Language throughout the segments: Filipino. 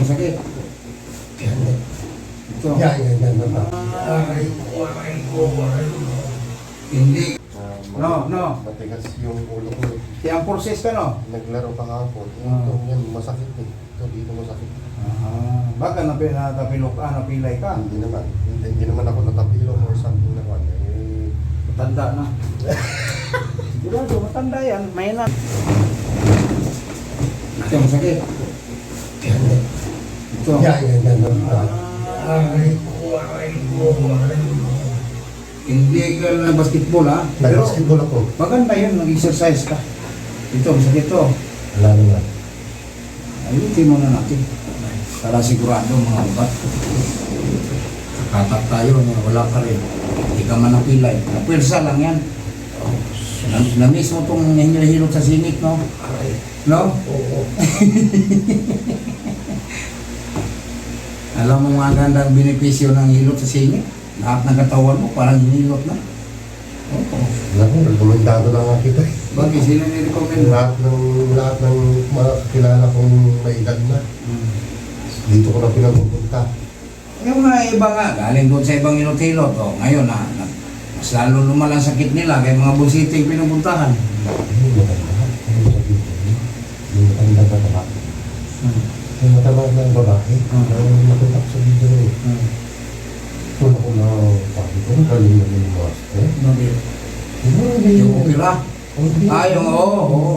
masakit. Ito. Yan, yan, yan. yan. Aray, aray ko, aray ko. Hindi. Ah, No, no. Matigas yung ulo ko. Kaya ang process ka, no? Naglaro pa kahapon. Ah. Ito, yan, masakit eh. Ito, dito masakit. Ah, baka napi, natapilok ka, napilay ka. Hindi naman. Hindi, hindi naman ako natapilo or something naman. Eh, Matanda na. Sigurado, matanda yan. May na. Ito, masakit. yan, yan. Ito. Yan, yan, yan. yan. Aray ko, aray ko, aray ko. Hindi ka na basketball, ha? Pero Nag-basketball ako. maganda yun, nag-exercise ka. Ito, masakit ito. Wala naman. Ayutin mo na natin. Para sigurado mga ubat. Katak tayo na wala ka rin. Hindi ka man napilay. Napilsa lang yan. Na, na mismo itong hinihilot sa singit, no? No? Oo. Alam mo mga gandang benepisyo ng hilot sa singit? Lahat ng katawan mo parang hinilot na. Oo. Wala ko, rekomendado na nga kita eh. Bagay, sino ni-recommend? Lahat ng, lahat ng mga kakilala kong may edad na. Hmm. Dito ko na pinapupunta. Yung mga iba nga, galing doon sa ibang hilot-hilot. O, ngayon na, na, mas lalo lumalang sakit nila kay mga busiting pinupuntahan. Ano maganda? Ano sa dito? Yung matanda na babae. Hmm. Yung matanda na babae. Hmm. Ang nakita ko sa video eh. Hmm. Kung ako na sabi ko, galing na yung master. Bakit? Yung Yung opera? Ah, yung oo, oo.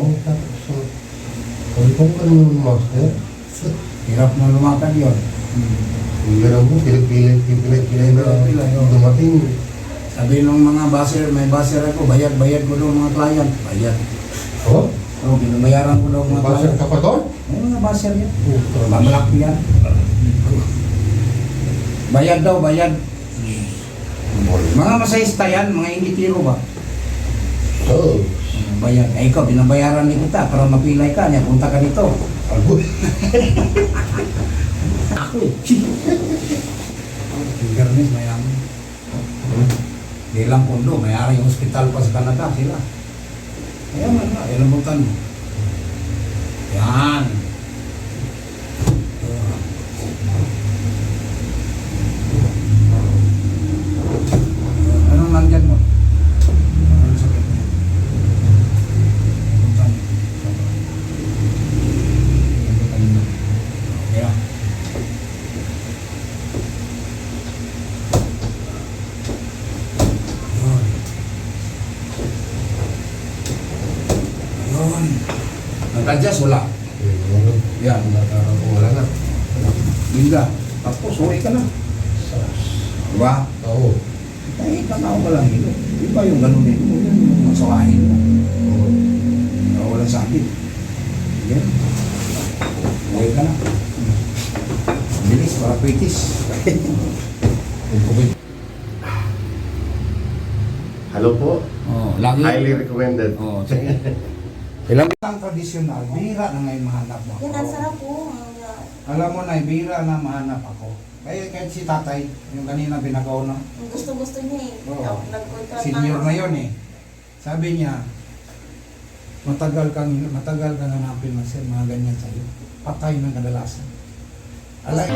Sabi ko, galing yung master. Hirap na lumakad yun. Hmm. Yung gano'n mo, pilit-pilit, pilit-pilit na dumating. Sabi nung mga baser, may baser ako, bayad-bayad ko daw mga client. Bayad. Oh? Oo, binabayaran ko daw mga client. ka pa doon? May mga baser yan. Oh, Mamalaki yan. Bayad daw, bayad. Mga masayista yan, mga inditiro ba? Oo. Bayad. Eh, ikaw, binabayaran ni kita para mapilay ka niya. Punta ka dito. Albo. Ako eh. Garnis, mayaman. Di lang pundo, mayari yung hospital pa sa Canada sila. Mayaman na, ilabutan mo. Yan. Anong nandyan mo? Anong sakit mo? Ilabutan mo. Ilabutan mo. Yeah. Ayun. Ayun. Nag-adjust, wala. Yan. Nakakarap ko wala na. Linda. Tapos, uwi ka na. Diba? Oo. Ay, tanaw ka lang hilo. Di ba yung ganun din mo? Yung masawahin mo. Oo. Na walang sakit. Yan. Uwi ka na. Bilis, para pitis. Hello po. Oh, lagi. Highly recommended. Oh, sige. Ilang ang tradisyonal, bihira na ngayon mahanap mo Yan, ang ako. sarap po. Alam mo na, bihira na mahanap ako. Kaya kahit si tatay, yung kanina binagaw na, gusto-gusto niya eh. Oo. Senior na yon eh. Sabi niya, matagal kang matagal kang hanapin sir, mga ganyan sa'yo. Patay ng kadalasan. Alay.